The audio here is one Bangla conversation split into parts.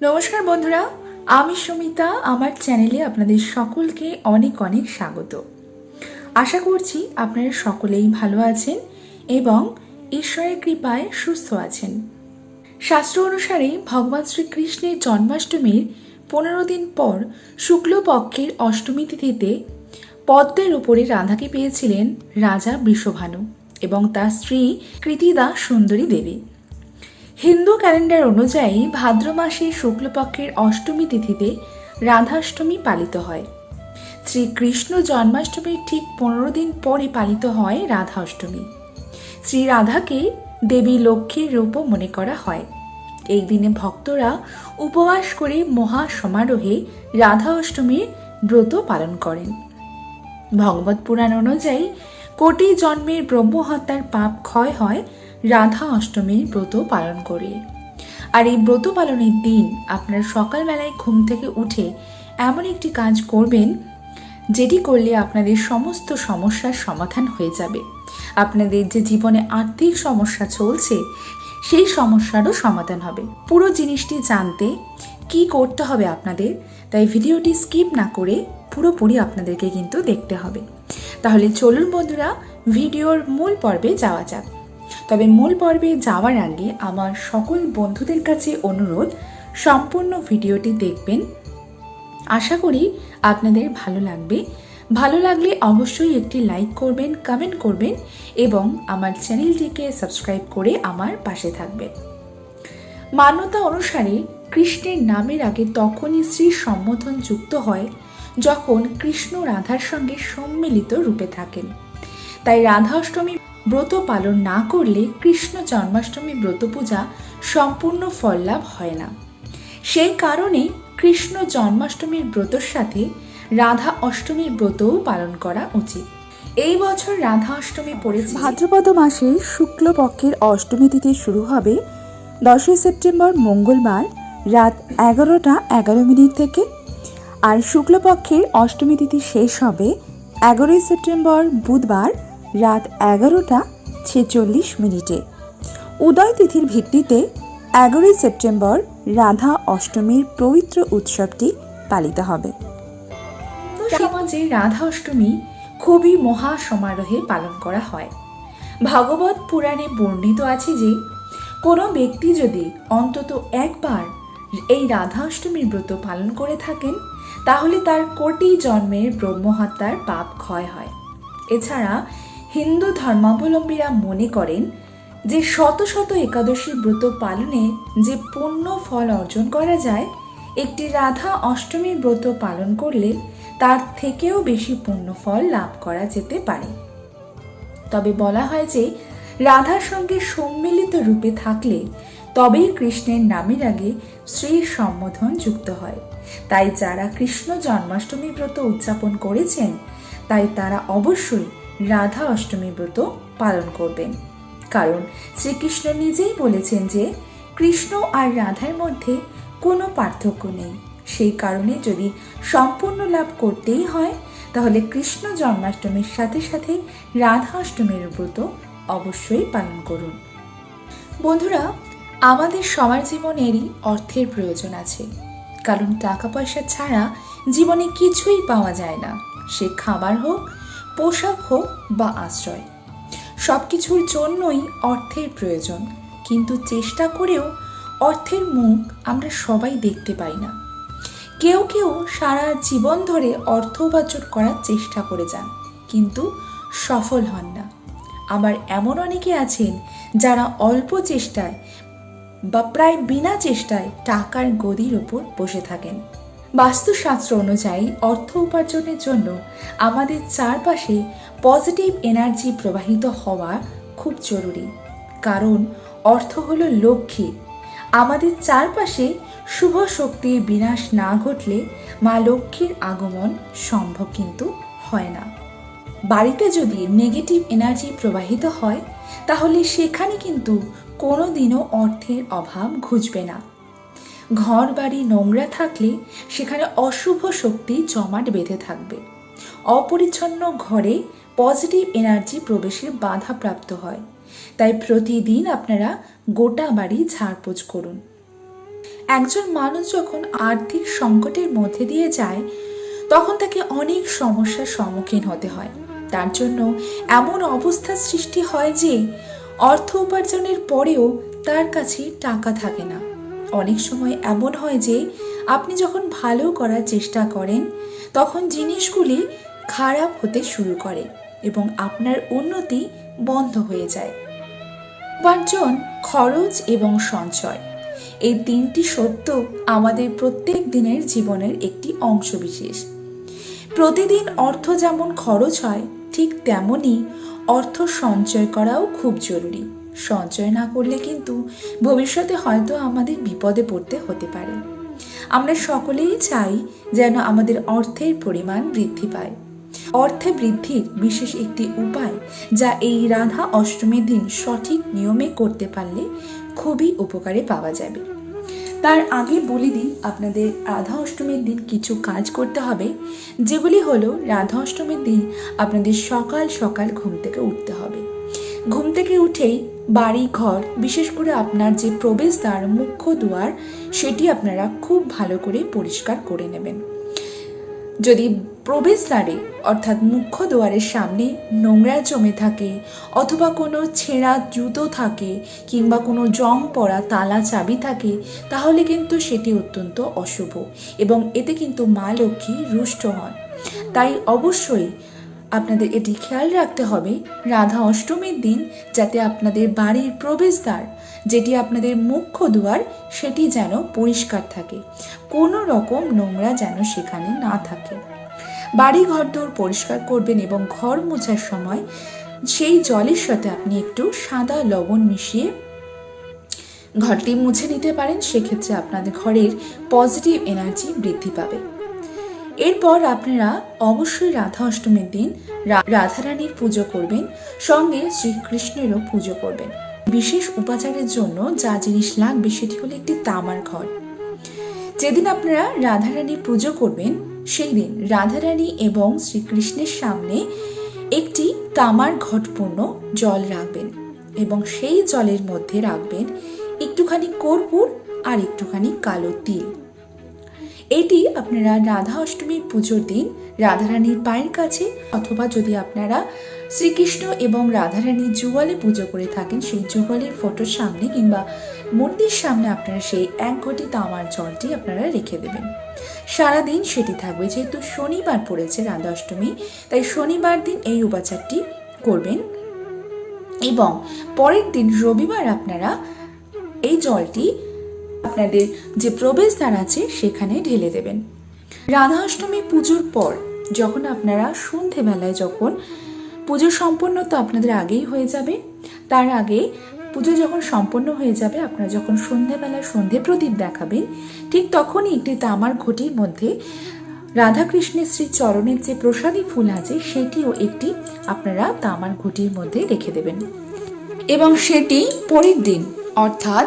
নমস্কার বন্ধুরা, আমি সুমিতা, আমার চ্যানেলে আপনাদের সকলকে অনেক অনেক স্বাগত। আশা করছি আপনারা সকলেই ভালো আছেন এবং ঈশ্বরের কৃপায় সুস্থ আছেন। শাস্ত্র অনুসারে ভগবান শ্রীকৃষ্ণের জন্মাষ্টমীর পনেরো দিন পর শুক্লপক্ষের অষ্টমী তিথিতে পদ্মের উপরে রাধাকে পেয়েছিলেন রাজা বৃষভানু এবং তার স্ত্রী কৃতিদা সুন্দরী দেবী। হিন্দু ক্যালেন্ডার অনুযায়ী ভাদ্র মাসে শুক্লপক্ষের অষ্টমী তিথিতে রাধাষ্টমী পালিত হয়। শ্রীকৃষ্ণ জন্মাষ্টমীর ঠিক পনেরো দিন পরে পালিত হয় রাধা অষ্টমী শ্রী রাধাকে দেবী লক্ষ্মীর রূপও মনে করা হয়। এই দিনে ভক্তরা উপবাস করে মহা সমারোহে রাধা অষ্টমীর ব্রত পালন করেন। ভগবত পুরাণ অনুযায়ী কোটি জন্মের ব্রহ্মহত্যার পাপ ক্ষয় হয় রাধা অষ্টমীর ব্রত পালন করে। আর এই ব্রত পালনের দিন আপনার সকালবেলায় ঘুম থেকে উঠে এমন একটি কাজ করবেন, যেটি করলে আপনাদের সমস্ত সমস্যার সমাধান হয়ে যাবে। আপনাদের যে জীবনে আর্থিক সমস্যা চলছে, সেই সমস্যারও সমাধান হবে। পুরো জিনিসটি জানতে কি করতে হবে আপনাদের, তাই ভিডিওটি স্কিপ না করে পুরোপুরি আপনাদেরকে কিন্তু দেখতে হবে। তাহলে চলুন বন্ধুরা, ভিডিওর মূল পর্বে যাওয়া যাক। তবে মূল পর্বে যাওয়ার আগে আমার সকল বন্ধুদের কাছে অনুরোধ, সম্পূর্ণ ভিডিওটি দেখবেন। আশা করি আপনাদের ভালো লাগবে। ভালো লাগলে অবশ্যই একটি লাইক করবেন কমেন্ট করবেন এবং আমার চ্যানেলটিকে সাবস্ক্রাইব করে আমার পাশে থাকবেন। মান্যতা অনুসারে কৃষ্ণের নামের আগে তখনই শ্রীর সম্বোধন যুক্ত হয় যখন কৃষ্ণ রাধার সঙ্গে সম্মিলিত রূপে থাকেন। তাই রাধা অষ্টমী ব্রত পালন না করলে কৃষ্ণ জন্মাষ্টমী ব্রত পূজা সম্পূর্ণ ফল লাভ হয় না। সেই কারণে কৃষ্ণ জন্মাষ্টমীর ব্রতর সাথে রাধা অষ্টমীর ব্রতও পালন করা উচিত। এই বছর রাধা অষ্টমী পড়েছে। ভাদ্রপদ মাসে শুক্লপক্ষের অষ্টমী তিথি শুরু হবে দশই সেপ্টেম্বর মঙ্গলবার রাত এগারোটা এগারো মিনিট থেকে আর শুক্লপক্ষের অষ্টমী তিথি শেষ হবে এগারোই সেপ্টেম্বর বুধবার রাত এগারোটা ছেচল্লিশ মিনিটে। উদয় তিথির ভিত্তিতে এগারোই সেপ্টেম্বর রাধা অষ্টমীর পবিত্র উৎসবটি পালিত হবে। সমাজে রাধা অষ্টমী খুবই মহা সমারোহে পালন করা হয়। ভাগবত পুরাণে বর্ণিত আছে যে, কোনো ব্যক্তি যদি অন্তত একবার এই রাধা অষ্টমীর ব্রত পালন করে থাকেন, তাহলে তার কোটি জন্মের ব্রহ্মহত্যার পাপ ক্ষয় হয়। এছাড়া হিন্দু ধর্মাবলম্বীরা মনে করেন যে শত শত একাদশী ব্রত পালনে যে পূর্ণ ফল অর্জন করা যায়, একটি রাধা অষ্টমীর ব্রত পালন করলে তার থেকেও বেশি পূর্ণ ফল লাভ করা যেতে পারে। তবে বলা হয় যে রাধার সঙ্গে সম্মিলিত রূপে থাকলে তবেই কৃষ্ণের নামের আগে শ্রীর সম্বোধন যুক্ত হয়। তাই যারা কৃষ্ণ জন্মাষ্টমী ব্রত উদযাপন করেছেন, তাই তারা অবশ্যই রাধা অষ্টমী ব্রত পালন করবেন। কারণ শ্রীকৃষ্ণ নিজেই বলেছেন যে, কৃষ্ণ আর রাধার মধ্যে কোনো পার্থক্য নেই। সেই কারণে যদি সম্পূর্ণ লাভ করতেই হয়, তাহলে কৃষ্ণ জন্মাষ্টমীর সাথে সাথে রাধা অষ্টমীর ব্রত অবশ্যই পালন করুন। বন্ধুরা, আমাদের সবার জীবনেরই অর্থের প্রয়োজন আছে। কারণ টাকা পয়সা ছাড়া জীবনে কিছুই পাওয়া যায় না। সে খাবার হোক পোশাক হোক বা আশ্রয় সব কিছুর জন্যই অর্থের প্রয়োজন। কিন্তু চেষ্টা করেও অর্থের মুখ আমরা সবাই দেখতে পাই না। কেউ কেউ সারা জীবন ধরে অর্থ উপার্জন করার চেষ্টা করে যান, কিন্তু সফল হন না। আবার এমন অনেকে আছেন যারা অল্প চেষ্টায় বা প্রায় বিনা চেষ্টায় টাকার গদির ওপর বসে থাকেন। বাস্তুশাস্ত্র অনুযায়ী অর্থ উপার্জনের জন্য আমাদের চারপাশে পজিটিভ এনার্জি প্রবাহিত হওয়া খুব জরুরি। কারণ অর্থ হলো লক্ষ্মী। আমাদের চারপাশে শুভ শক্তির বিনাশ না ঘটলে মা লক্ষ্মীর আগমন সম্ভব কিন্তু হয় না। বাড়িতে যদি নেগেটিভ এনার্জি প্রবাহিত হয়, তাহলে সেখানে কিন্তু কোনো দিনও অর্থের অভাব ঘুচবে না। ঘর বাড়ি নোংরা থাকলে সেখানে অশুভ শক্তি জমাট বেঁধে থাকবে। অপরিচ্ছন্ন ঘরে পজিটিভ এনার্জি প্রবেশের বাধা প্রাপ্ত হয়। তাই প্রতিদিন আপনারা গোটা বাড়ি ঝাড়পোছ করুন। একজন মানুষ যখন আর্থিক সংকটের মধ্যে দিয়ে যায়, তখন তাকে অনেক সমস্যার সম্মুখীন হতে হয়। তার জন্য এমন অবস্থার সৃষ্টি হয় যে অর্থ উপার্জনের পরেও তার কাছে টাকা থাকে না। অনেক সময় এমন হয় যে, আপনি যখন ভালো করার চেষ্টা করেন, তখন জিনিসগুলি খারাপ হতে শুরু করে এবং আপনার উন্নতি বন্ধ হয়ে যায়। উপার্জন, খরচ এবং সঞ্চয়, এই তিনটি সত্য আমাদের প্রত্যেক দিনের জীবনের একটি অংশ বিশেষ। প্রতিদিন অর্থ যেমন খরচ হয়, ঠিক তেমনই অর্থ সঞ্চয় করাও খুব জরুরি। সঞ্চয় না করলে কিন্তু ভবিষ্যতে হয়তো আমাদের বিপদে পড়তে হতে পারে। আমরা সকলেই চাই যেন আমাদের অর্থের পরিমাণ বৃদ্ধি পায়। অর্থে বৃদ্ধির বিশেষ একটি উপায় যা এই রাধা অষ্টমীর দিন সঠিক নিয়মে করতে পারলে খুবই উপকারে পাওয়া যাবে। তার আগে বলে দিই, আপনাদের রাধা অষ্টমীর দিন কিছু কাজ করতে হবে, যেগুলি হলো রাধা অষ্টমীর দিন আপনাদের সকাল সকাল ঘুম থেকে উঠতে হবে। ঘুম থেকে উঠেই বাড়ি, ঘর, বিশেষ করে আপনার যে প্রবেশদ্বার, মুখ্য দুয়ার, সেটি আপনারা খুব ভালো করে পরিষ্কার করে নেবেন। যদি প্রবেশদ্বারে, অর্থাৎ মুখ্য দুয়ারের সামনে নোংরা জমে থাকে, অথবা কোনো ছেঁড়া জুতো থাকে, কিংবা কোনো জং পড়া তালা চাবি থাকে, তাহলে কিন্তু সেটি অত্যন্ত অশুভ এবং এতে কিন্তু মা লক্ষ্মী রুষ্ট হন। তাই অবশ্যই আপনাদের এটি খেয়াল রাখতে হবে রাধা অষ্টমীর দিন যাতে আপনাদের বাড়ির প্রবেশদ্বার, যেটি আপনাদের মুখ্য দুয়ার, সেটি যেন পরিষ্কার থাকে। কোনো রকম নোংরা যেন সেখানে না থাকে। বাড়ি ঘর ঘরদোর পরিষ্কার করবেন এবং ঘর মোছার সময় সেই জলের সাথে আপনি একটু সাদা লবণ মিশিয়ে ঘরটি মুছে নিতে পারেন। সেক্ষেত্রে আপনাদের ঘরের পজিটিভ এনার্জি বৃদ্ধি পাবে। এরপর আপনারা অবশ্যই রাধা অষ্টমীর দিন রাধারানীর পুজো করবেন, সঙ্গে শ্রীকৃষ্ণেরও পুজো করবেন। বিশেষ উপাচারের জন্য যা জিনিস লাগবে সেটি হলো একটি তামার ঘর। যেদিন আপনারা রাধারানীর পুজো করবেন, সেই দিন রাধারানী এবং শ্রীকৃষ্ণের সামনে একটি তামার ঘটপূর্ণ জল রাখবেন এবং সেই জলের মধ্যে রাখবেন একটুখানি কর্পূর আর একটুখানি কালো তিল। এটি আপনারা রাধা অষ্টমীর পুজোর দিন রাধারানীর পায়ের কাছে অথবা যদি আপনারা শ্রীকৃষ্ণ এবং রাধারানীর যুগলে পুজো করে থাকেন, সেই যুগলের ফটোর সামনে কিংবা মূর্তির সামনে আপনারা সেই এক ঘটি তামার জলটি আপনারা রেখে দেবেন। সারাদিন সেটি থাকবে। যেহেতু শনিবার পড়েছে রাধা অষ্টমী, তাই শনিবার দিন এই উপাচারটি করবেন এবং পরের দিন রবিবার আপনারা এই জলটি আপনাদের যে প্রবেশদ্বার আছে, সেখানে ঢেলে দেবেন। রাধা অষ্টমী পুজোর পর, যখন আপনারা সন্ধেবেলায় যখন পুজো সম্পন্ন তো আপনাদের আগেই হয়ে যাবে, তার আগে পুজো যখন সম্পন্ন হয়ে যাবে, আপনারা যখন সন্ধেবেলায় সন্ধে প্রদীপ দেখাবেন, ঠিক তখনই একটি তামার ঘটির মধ্যে রাধাকৃষ্ণের শ্রী চরণের যে প্রসাদী ফুল আছে, সেটিও একটি আপনারা তামার ঘটির মধ্যে রেখে দেবেন। এবং সেটি পরের দিন, অর্থাৎ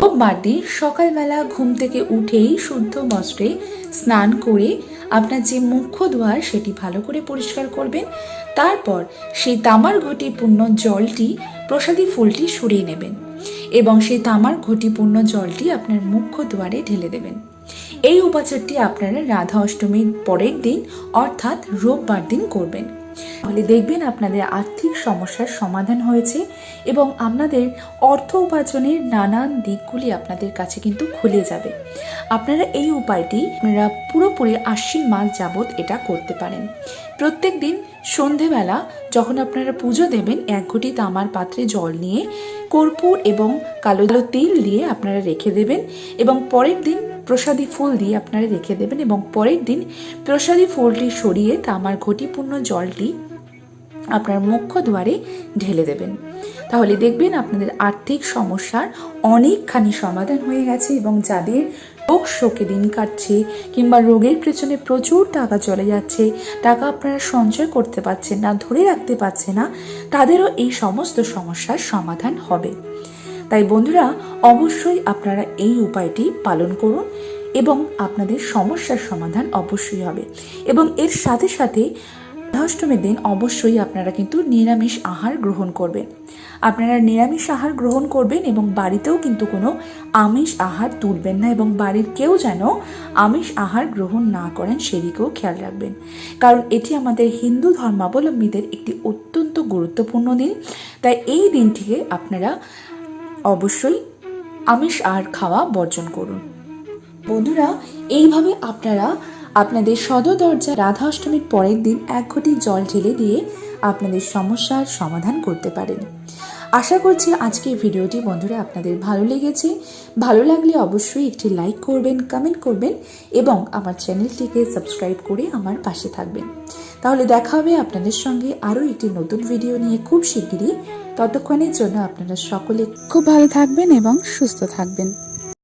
রোববার দিন সকালবেলা ঘুম থেকে উঠেই শুদ্ধ বস্ত্রে স্নান করে আপনার যে মুখ্য দুয়ার সেটি ভালো করে পরিষ্কার করবেন। তারপর সেই তামার ঘটিপূর্ণ জলটি, প্রসাদী ফুলটি সরিয়ে নেবেন এবং সেই তামার ঘটিপূর্ণ জলটি আপনার মুখ্য দুয়ারে ঢেলে দেবেন। এই উপাচারটি আপনারা রাধা অষ্টমীর পরের দিন, অর্থাৎ রোববার দিন করবেন। তাহলে দেখবেন আপনাদের আর্থিক সমস্যার সমাধান হয়েছে এবং আপনাদের অর্থ উপার্জনের নানান দিকগুলি আপনাদের কাছে কিন্তু খুলে যাবে। আপনারা এই উপায়টি আপনারা পুরোপুরি আশ্বিন মাস যাবৎ এটা করতে পারেন। প্রত্যেক দিন সন্ধেবেলা যখন আপনারা পুজো দেবেন, এক ঘটি তামার পাত্রে জল নিয়ে কর্পূর এবং কালো তেল দিয়ে আপনারা রেখে দেবেন এবং পরের দিন প্রসাদী ফুল দিয়ে আপনারা রেখে দেবেন এবং পরের দিন প্রসাদী ফুলটি সরিয়ে তামার ঘটিপূর্ণ জলটি আপনার মুখ্য দুয়ারে ঢেলে দেবেন। তাহলে দেখবেন আপনাদের আর্থিক সমস্যার অনেকখানি সমাধান হয়ে গেছে এবং যাদের রোগ শোকে দিন কাটছে কিংবা রোগের পেছনে প্রচুর টাকা চলে যাচ্ছে, টাকা আপনারা সঞ্চয় করতে পারছেন না, ধরে রাখতে পারছে না, তাদেরও এই সমস্ত সমস্যার সমাধান হবে। তাই বন্ধুরা, অবশ্যই আপনারা এই উপায়টি পালন করুন এবং আপনাদের সমস্যার সমাধান অবশ্যই হবে। এবং এর সাথে সাথে অষ্টমীর দিন অবশ্যই আপনারা কিন্তু নিরামিষ আহার গ্রহণ করবেন। আপনারা নিরামিষ আহার গ্রহণ করবেন এবং বাড়িতেও কিন্তু কোনো আমিষ আহার তুলবেন না এবং বাড়ির কেউ যেন আমিষ আহার গ্রহণ না করেন সেদিকেও খেয়াল রাখবেন। কারণ এটি আমাদের হিন্দু ধর্মাবলম্বীদের একটি অত্যন্ত গুরুত্বপূর্ণ দিন। তাই এই দিনটিকে আপনারা অবশ্যই আমিষ আর খাওয়া বর্জন করুন। বন্ধুরা, এইভাবে আপনারা আপনাদের সদর দরজা রাধা অষ্টমীর পরের দিন এক ঘটি জল ঢেলে দিয়ে আপনাদের সমস্যার সমাধান করতে পারেন। আশা করছি আজকের ভিডিওটি বন্ধুরা আপনাদের ভালো লেগেছে। ভালো লাগলে অবশ্যই একটি লাইক করবেন, কমেন্ট করবেন এবং আমার চ্যানেলটিকে সাবস্ক্রাইব করে আমার পাশে থাকবেন। তাহলে দেখা হবে আপনাদের সঙ্গে আরও একটি নতুন ভিডিও নিয়ে খুব শিগগিরই। ততক্ষণের জন্য আপনারা সকলে খুব ভালো থাকবেন এবং সুস্থ থাকবেন।